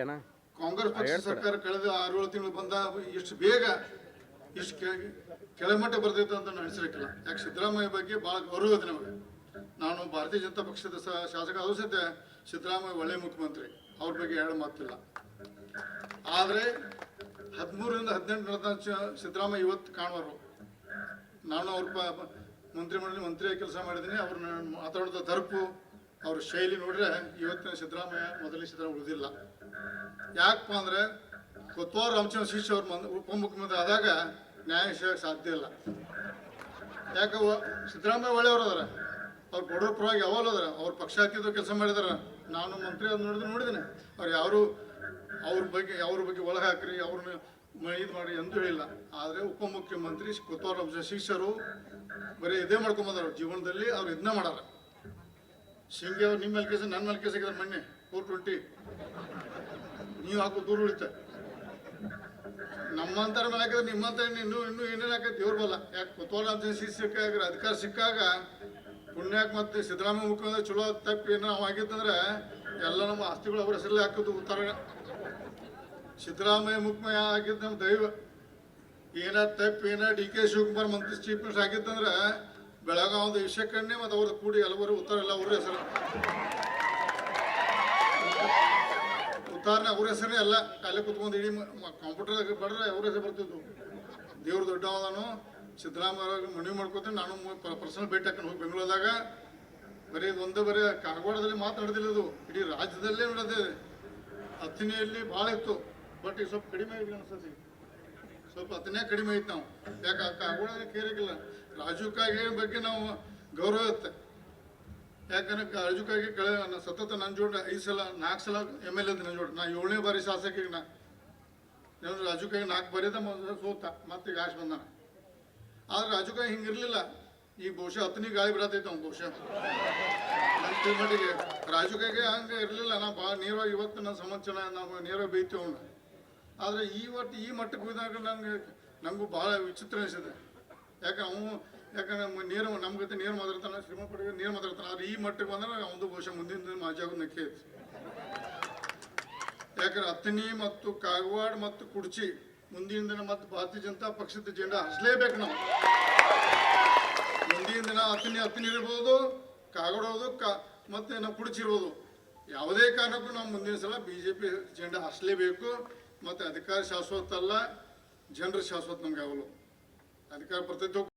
ಏನ? ಕಾಂಗ್ರೆಸ್ ಪಕ್ಷ ಸರ್ಕಾರ ಕಳೆದ ಆರೇಳು ತಿಂಗಳು ಬಂದ ಇಷ್ಟು ಬೇಗ ಇಷ್ಟು ಕೆಳಮಟ್ಟ ಬರ್ತೈತೆ ಅಂತ ನಾನು ಅನಿಸಿರಕ್ಕಿಲ್ಲ ಯಾಕೆ ಸಿದ್ದರಾಮಯ್ಯ ಬಗ್ಗೆ ಭಾಳ ಗೌರವ ಇದೆ ನಮಗೆ. ನಾನು ಭಾರತೀಯ ಜನತಾ ಪಕ್ಷದ ಸಹ ಶಾಸಕ ಆದರೂ ಸಹಿತ ಸಿದ್ದರಾಮಯ್ಯ ಒಳ್ಳೆ ಮುಖ್ಯಮಂತ್ರಿ. ಅವ್ರ ಬಗ್ಗೆ ಹೇಳೋ ಮಾತಿಲ್ಲ. ಆದರೆ ಹದಿಮೂರರಿಂದ ಹದಿನೆಂಟು ನಡೆದ ಸಿದ್ದರಾಮಯ್ಯ ಇವತ್ತು ಕಾಣುವರು. ನಾನು ಅವ್ರ ಪ ಮಂತ್ರಿಮಂಡಲ ಮಂತ್ರಿಯಾಗಿ ಕೆಲಸ ಮಾಡಿದ್ದೀನಿ. ಅವ್ರನ್ನ ಮಾತಾಡೋದ ದರ್ಪು ಅವ್ರ ಶೈಲಿ ನೋಡ್ರೆ ಇವತ್ತಿನ ಸಿದ್ದರಾಮಯ್ಯ, ಮೊದಲನೇ ಸಿದ್ದರಾಮಯ್ಯ ಉಳಿದಿಲ್ಲ. ಯಾಕಪ್ಪ ಅಂದ್ರೆ ಕೊತ್ವಾರ ರಾಮಚಂದ್ರ ಶಿಶು ಅವ್ರ ಉಪಮುಖ್ಯಮಂತ್ರಿ ಆದಾಗ ನ್ಯಾಯ ಸಾಧ್ಯ ಇಲ್ಲ. ಯಾಕ ಸಿದ್ದರಾಮಯ್ಯ ಒಳ್ಳೆಯವ್ರು ಅದಾರ. ಅವ್ರು ಬಡವ್ರ ಪರವಾಗಿ ಯಾವಲ್ಲ ಅದಾರ. ಅವ್ರ ಪಕ್ಷ ಹಾಕಿದ್ರು ಕೆಲಸ ಮಾಡಿದಾರ. ನಾನು ಮಂತ್ರಿ ಅದು ನೋಡಿದ್ರೆ ನೋಡಿದ್ದೀನಿ. ಅವ್ರು ಯಾರು ಅವ್ರ ಬಗ್ಗೆ ಅವ್ರ ಬಗ್ಗೆ ಒಳಗೆ ಹಾಕ್ರಿ, ಅವ್ರನ್ನ ಇದು ಮಾಡಿ ಎಂದೂ ಹೇಳಿಲ್ಲ. ಆದರೆ ಉಪಮುಖ್ಯಮಂತ್ರಿ ಕೊತ್ವಾರ ರಾಮಚಂದ್ರ ಶಿಷ್ಯರು ಬರೀ ಇದೇ ಮಾಡ್ಕೊಂಬಂದ್ರು ಜೀವನದಲ್ಲಿ ಅವ್ರು ಇದನ್ನ ಮಾಡಾರ ಶಿಂಗೆ ಅವ್ರು ನಿಮ್ಮ ಮೇಲೆ ಕೇಸ ನನ್ನ ಮೇಲೆ ಕೇಸ್ ಹಾಕಿದ್ರೆ ಮೊನ್ನೆ ಫೋರ್ ಟ್ವೆಂಟಿ ನೀವು ಹಾಕೋ ದೂರ ಉಳಿತೆ. ನಮ್ಮಂತರ ಮೇಲೆ ಹಾಕಿದ್ರೆ ನಿಮ್ಮಂತ ಇನ್ನೂ ಇನ್ನೂ ಏನೇನು ಹಾಕೈತೆ ಇವ್ರ ಬಲ್ಲ ಯಾಕೆ ಕುತೂಹಲ ಅಂತ ಸಿಕ್ಕಾಗ ಅಧಿಕಾರ ಸಿಕ್ಕಾಗ ಪುಣ್ಯಾಕ್ ಮತ್ತೆ ಸಿದ್ದರಾಮಯ್ಯ ಮುಖ್ಯಮಂತ್ರಿ ಚಲೋ ತಪ್ಪಿ ಏನೋ ಆಗಿತ್ತಂದ್ರೆ ಎಲ್ಲ ನಮ್ಮ ಆಸ್ತಿಗಳು ಅವರ ಹೆಸರಲ್ಲಿ ಹಾಕೋದು ಉತ್ತರ ಸಿದ್ದರಾಮಯ್ಯ ಮುಖ್ಯಮಂತ್ರಿ ಆಗಿದ್ದು ನಮ್ಮ ದೈವ. ಏನ ತಪ್ಪು ಏನಾರ ಡಿ ಕೆ ಶಿವಕುಮಾರ್ ಮಂತ್ರಿ, ಚೀಫ್ ಮಿನಿಸ್ಟರ್ ಆಗಿತ್ತಂದ್ರೆ ಬೆಳಗಾವದ ವಿಷಯಕ್ಕನ್ನೇ ಮತ್ತು ಅವ್ರದ್ದು ಕೂಡಿ ಹಲವರು ಉತ್ತರ ಎಲ್ಲ ಅವ್ರ ಹೆಸರು. ಉತ್ತಾರನೆ ಅವ್ರ ಹೆಸರೇ ಅಲ್ಲ, ಕಾಲೇ ಕುತ್ಕೊಂಡು ಇಡೀ ಕಂಪ್ಯೂಟರ್ ಬಡ್ರೆ ಅವ್ರ ಹೆಸರು ಬರ್ತಿದ್ವು ದೇವ್ರ ದೊಡ್ಡವನು ಸಿದ್ದರಾಮಯ್ಯ ಮನವಿ ಮಾಡ್ಕೊತೀನಿ, ನಾನು ಪರ್ಸನಲ್ ಭೇಟಿ ಹಾಕೊಂಡು ಹೋಗಿ ಬೆಂಗಳೂರದಾಗ. ಬರೀ ಒಂದು ಬರೀ ಕಾಗವಾಡದಲ್ಲಿ ಮಾತಾಡ್ದಿಲ್ಲ ಅದು, ಇಡೀ ರಾಜ್ಯದಲ್ಲೇ ನಡೆದಿದೆ. ಹತ್ತಿನಿಯಲ್ಲಿ ಭಾಳ ಇತ್ತು ಬಟ್ ಈಗ ಸ್ವಲ್ಪ ಕಡಿಮೆ ಆಗಿದೆ ಅನ್ಸತಿ ಸ್ವಲ್ಪ ಅದನ್ನೇ ಕಡಿಮೆ ಐತೆ ನಾವು. ಯಾಕೆ ಕಾಗವಾಡ ಕೇರಿಗಿಲ್ಲ. ರಾಜು ಕಾಗೆ ಬಗ್ಗೆ ನಾವು ಗೌರವ ಇರುತ್ತೆ. ಯಾಕಂದ್ರೆ ರಾಜು ಕಳೆ ಸತತ ನನ್ನ ಜೋಡಿ ಐದು ಸಲ ನಾಲ್ಕು ಸಲ ಎಂ ಎಲ್ ಎ ನನ್ನ ಜೋಡಿ. ನಾ ಏಳನೇ ಬಾರಿ ಶಾಸಕಿಗೆ ನಾ. ರಾಜು ಕಾಗೆ ನಾಲ್ಕು ಅದ ಸೋತ. ಮತ್ತೆ ಈಗ ಆಶ್ ಬಂದಾನ. ಆದ್ರೆ ರಾಜು ಕಾಗೆ ಹಿಂಗಿರ್ಲಿಲ್ಲ ಈಗ ಬಹುಶಃ ಹತ್ತನೇ ಗಾಳಿ ಬಿಡತೈತೆ ಅವ್ನು ಬಹುಶಃ. ನನ್ನ ರಾಜು ಕಾಗೆ ಹಂಗೆ ಇರಲಿಲ್ಲ. ನಾ ಭಾಳ ನೇರವಾಗಿ ಇವತ್ತು ನನ್ನ ಸಮಾಚಾರ ನಾವು ನೇರವಾಗಿ ಬೈತೀವಿ ಅವನು. ಆದರೆ ಈ ಒಟ್ಟು ಈ ಮಟ್ಟಕ್ಕೆ ಹೋದಾಗ ನಂಗೆ ನಮಗೂ ಭಾಳ ವಿಚಿತ್ರ ಅನಿಸಿದೆ. ಯಾಕೆ ಅವನು ಯಾಕಂದ್ರೆ ನೇರ, ನಮ್ಮ ನೇರ ಮಾತಾಡ್ತಾನೆ, ಶ್ರೀಮಂತ ಪಡೆಗೆ ನೀರು ಮಾತಾಡ್ತಾನೆ ಆದ್ರೆ ಈ ಮಟ್ಟಕ್ಕೆ ಬಂದ್ರೆ ಅವನು ಬಹುಶಃ ಮುಂದಿನ ದಿನ ಮಾಜಿ ಆಗೋದು ನಕ್ಕೆ ಯಾಕಂದ್ರೆ ಅತ್ತಿನಿ ಮತ್ತು ಕಾಗವಾಡ ಮತ್ತು ಕುಡ್ಚಿ ಮುಂದಿನ ದಿನ ಮತ್ತು ಭಾರತೀಯ ಜನತಾ ಪಕ್ಷದ ಜೆಂಡಾ ಹಸಲೇಬೇಕು ನಾವು. ಮುಂದಿನ ದಿನ ಅತ್ತಿನಿ ಅತ್ತಿನಿ ಇರ್ಬೋದು, ಕಾಗವಾಡ ಕಾ, ಮತ್ತು ನಾವು ಕುಡ್ಚಿ ಇರ್ಬೋದು. ಯಾವುದೇ ಕಾರಣಕ್ಕೂ ನಾವು ಮುಂದಿನ ಸಲ ಬಿ ಜೆ ಪಿ ಜೆಂಡಾ ಹಸ್ಲೇಬೇಕು ಮತ್ತು ಅಧಿಕಾರ ಶಾಶ್ವತ ಅಲ್ಲ ಜನರ ಶಾಶ್ವತ ನಮ್ಗೆ ಯಾವಲು ಅಧಿಕಾರ ಬರ್ತೈತೆ